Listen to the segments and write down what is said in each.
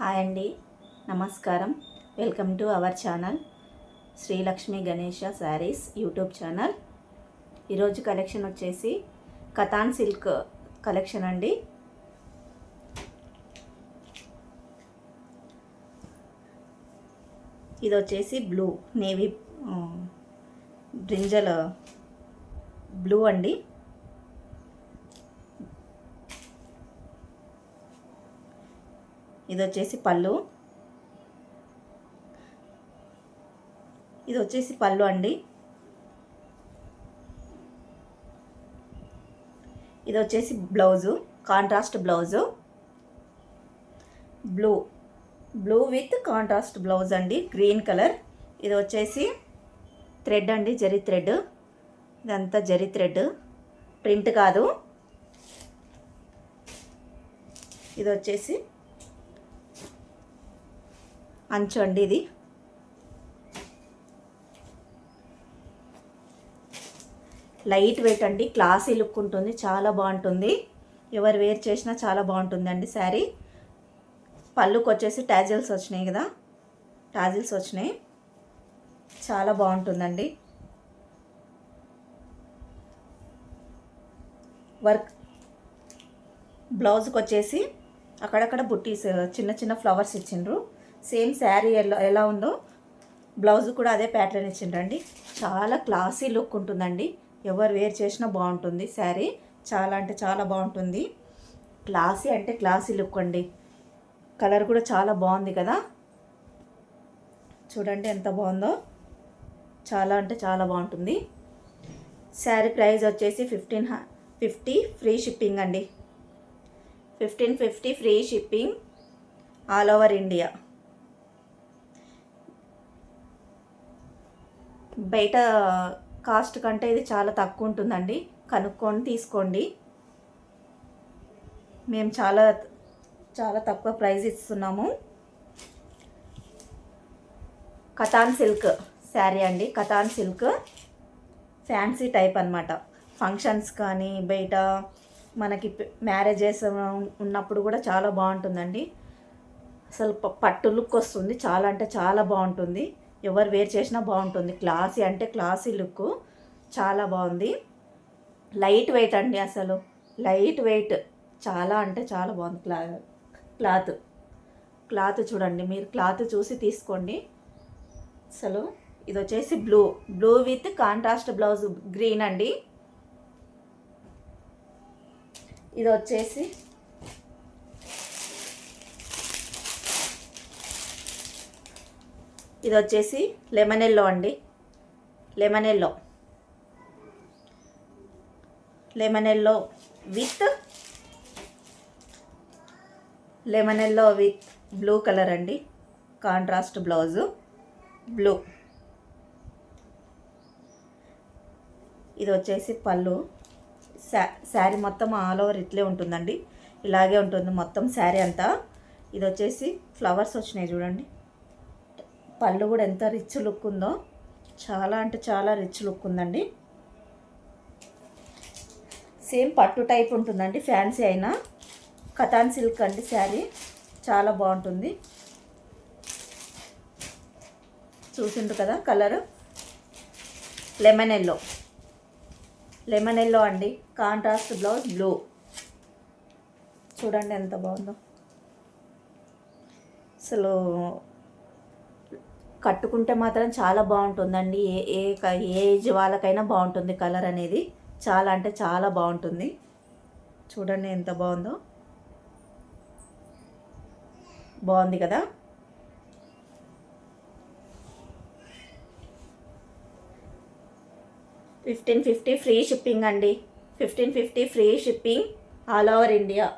Hi అండి. నమస్కారం. Welcome to our channel Srilakshmi Ganesha saris YouTube channel. ఈరోజు collection వచ్చేసి కథాన్ సిల్క్ కలెక్షన్ అండి. ఇది వచ్చేసి బ్లూ నేవీ బ్రింజల్ బ్లూ అండి. ఇది వచ్చేసి పళ్ళు. ఇది వచ్చేసి పళ్ళు అండి. ఇది వచ్చేసి blouse contrast blouse. Blue blue with contrast blouse అండి గ్రీన్ కలర్. ఇది వచ్చేసి థ్రెడ్ అండి జరీ థ్రెడ్. ఇదంతా జరీ థ్రెడ్. ప్రింట్ కాదు. ఇది వచ్చేసి అంచు అండి ఇది. లైట్ వెయిట్ అండి క్లాసీ లుక్ ఉంటుంది చాలా బాగుంటుంది. ఎవరు వేర్ చేసినా చాలా బాగుంటుంది అండి శారీ. పళ్ళుకి వచ్చేసి టాజిల్స్ వచ్చినాయి కదా టాజిల్స్ వచ్చినాయి. చాలా బాగుంటుందండి. వర్క్ బ్లౌజ్కి వచ్చేసి అక్కడక్కడ బుట్టీస్ చిన్న చిన్న ఫ్లవర్స్ ఇచ్చిండ్రు. సేమ్ శారీ ఎలా ఎలా ఉందో బ్లౌజ్ కూడా అదే ప్యాటర్న్ ఇచ్చిండ్రండి. చాలా క్లాసీ లుక్ ఉంటుందండి. ఎవరు వేర్ చేసినా బాగుంటుంది శారీ. చాలా అంటే చాలా బాగుంటుంది. క్లాసీ అంటే క్లాసీ లుక్ అండి. కలర్ కూడా చాలా బాగుంది కదా. చూడండి ఎంత బాగుందో. చాలా అంటే చాలా బాగుంటుంది. శారీ ప్రైస్ వచ్చేసి ఫిఫ్టీన్ ఫిఫ్టీ ఫ్రీ షిప్పింగ్ అండి. Fifteen fifty free shipping all over India. బయట కాస్ట్ కంటే ఇది చాలా తక్కువ ఉంటుందండి కనుక్కొని తీసుకోండి. మేము చాలా చాలా తక్కువ ప్రైస్ ఇస్తున్నాము. కథాన్ సిల్క్ శారీ అండి. కథాన్ సిల్క్. ఫ్యాన్సీ టైప్ అనమాట ఫంక్షన్స్ కానీ బయట మనకి మ్యారేజెస్ ఉన్నప్పుడు కూడా చాలా బాగుంటుందండి. అసలు పట్టు లుక్ వస్తుంది. చాలా అంటే చాలా బాగుంటుంది. ఎవరు వేర్ చేసినా బాగుంటుంది. క్లాసీ అంటే క్లాసీ లుక్ చాలా బాగుంది. లైట్ వెయిట్ అండి అసలు. లైట్ వెయిట్ చాలా అంటే చాలా బాగుంది క్లా క్లాత్. క్లాత్ చూడండి మీరు క్లాత్ చూసి తీసుకోండి. అసలు ఇది వచ్చేసి blue. Blue with contrast blouse green అండి. ఇది వచ్చేసి ఇది వచ్చేసి లెమన్ ఎల్లో అండి. Lemon yellow lemon yellow with lemon yellow with blue colour అండి. Contrast blouse. బ్లూ. ఇది వచ్చేసి పళ్ళు. శా శారీ మొత్తం ఆల్ ఓవర్ ఇట్లే ఉంటుందండి. ఇలాగే ఉంటుంది మొత్తం శారీ అంతా. ఇది వచ్చేసి ఫ్లవర్స్ వచ్చినాయి చూడండి. పళ్ళు కూడా ఎంత రిచ్ లుక్ ఉందో. చాలా అంటే చాలా రిచ్ లుక్ ఉందండి. సేమ్ పట్టు టైప్ ఉంటుందండి ఫ్యాన్సీ అయినా. కథాన్ సిల్క్ అండి శారీ చాలా బాగుంటుంది. చూసిండ్రు కదా colour? Lemon yellow. Lemon yellow అండి కాంట్రాస్ట్ బ్లౌజ్ బ్లూ. చూడండి ఎంత బాగుందో. అసలు కట్టుకుంటే మాత్రం చాలా బాగుంటుందండి. ఏ ఏ ఏజ్ వాళ్ళకైనా బాగుంటుంది కలర్ అనేది. చాలా అంటే చాలా బాగుంటుంది. చూడండి ఎంత బాగుందో. బాగుంది కదా? ఫిఫ్టీన్ ఫిఫ్టీ ఫ్రీ షిప్పింగ్ అండి. Fifteen fifty free shipping all over India.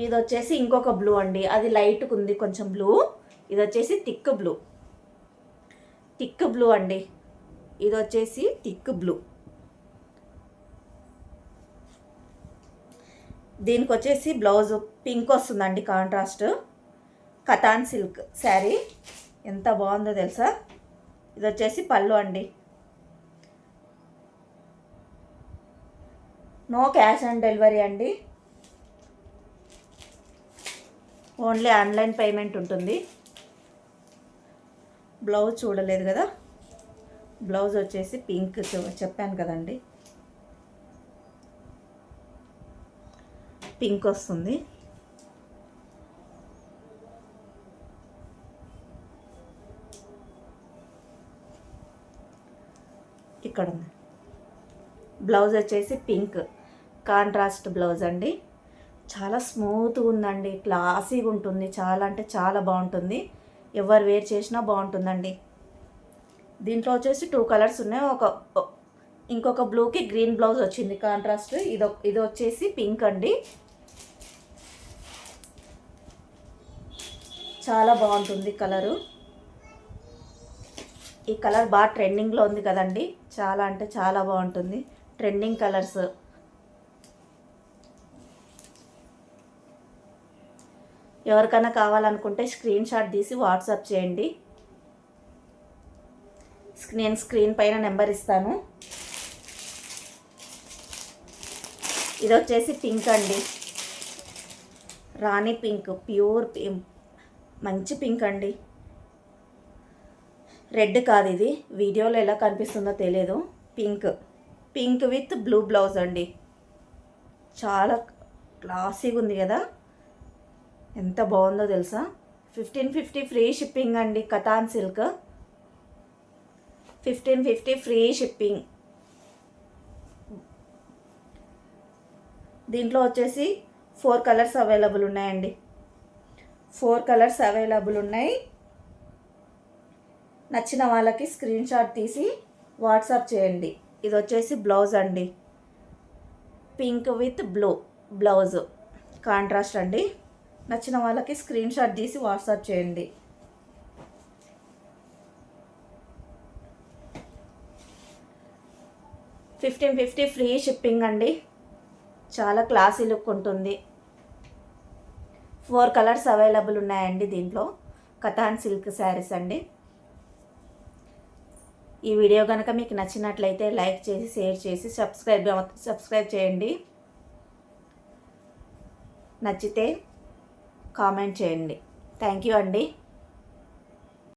ఇది వచ్చేసి ఇంకొక బ్లూ అండి. అది లైట్గా ఉంది కొంచెం బ్లూ ఇది వచ్చేసి థిక్ బ్లూ థిక్ బ్లూ అండి. ఇది వచ్చేసి థిక్ బ్లూ దీనికి వచ్చేసి బ్లౌజ్ పింక్ వస్తుందండి కాంట్రాస్ట్ కతాన్ సిల్క్ శారీ ఎంత బాగుందో తెలుసా? ఇది వచ్చేసి పళ్ళు అండి. నో క్యాష్ ఆన్ డెలివరీ అండి. ఓన్లీ ఆన్లైన్ పేమెంట్ ఉంటుంది. బ్లౌజ్ చూడలేదు కదా? బ్లౌజ్ వచ్చేసి పింక్ చెప్పాను కదండి. పింక్ వస్తుంది. ఇక్కడ ఉంది బ్లౌజ్ వచ్చేసి పింక్. కాంట్రాస్ట్ బ్లౌజ్ అండి. చాలా స్మూత్గా ఉందండి. క్లాసీగా ఉంటుంది. చాలా అంటే చాలా బాగుంటుంది. ఎవరు వేర్ చేసినా బాగుంటుందండి. దీంట్లో వచ్చేసి టూ కలర్స్ ఉన్నాయి. ఒక ఇంకొక బ్లూకి గ్రీన్ బ్లౌజ్ వచ్చింది. కాంట్రాస్ట్ ఇది ఇది వచ్చేసి పింక్ అండి. చాలా బాగుంటుంది కలరు ఈ కలర్ బాగా ట్రెండింగ్లో ఉంది కదండి. చాలా అంటే చాలా బాగుంటుంది. ట్రెండింగ్ కలర్స్ ఎవరికైనా కావాలనుకుంటే స్క్రీన్ షాట్ తీసి వాట్సాప్ చేయండి. నేను స్క్రీన్ పైన నెంబర్ ఇస్తాను. ఇది వచ్చేసి పింక్ అండి. రాణి పింక్ ప్యూర్ పింక్ మంచి పింక్ అండి. రెడ్ కాదు ఇది. వీడియోలో ఎలా కనిపిస్తుందో తెలియదు pink. Pink with blue blouse అండి. చాలా క్లాసీగా ఉంది కదా. ఎంత బాగుందో తెలుసా? ఫిఫ్టీన్ ఫిఫ్టీ ఫ్రీ షిప్పింగ్ అండి katan silk fifteen fifty free shipping దీంట్లో వచ్చేసి ఫోర్ కలర్స్ అవైలబుల్ ఉన్నాయండి. ఫోర్ కలర్స్ అవైలబుల్ ఉన్నాయి. నచ్చిన వాళ్ళకి స్క్రీన్ షాట్ తీసి వాట్సాప్ చేయండి. ఇది వచ్చేసి బ్లౌజ్ అండి. Pink with blue blouse contrast అండి. నచ్చిన వాళ్ళకి స్క్రీన్ షాట్ తీసి వాట్సాప్ చేయండి. ఫిఫ్టీన్ ఫిఫ్టీ ఫ్రీ షిప్పింగ్ అండి. చాలా క్లాసీ లుక్ ఉంటుంది. ఫోర్ కలర్స్ అవైలబుల్ ఉన్నాయండి దీంట్లో. కథాన్ సిల్క్ శారీస్ అండి. ఈ వీడియో కనుక మీకు నచ్చినట్లయితే లైక్ చేసి షేర్ చేసి సబ్స్క్రైబ్ సబ్స్క్రైబ్ చేయండి. నచ్చితే కామెంట్ చేయండి. థ్యాంక్ యూ అండి.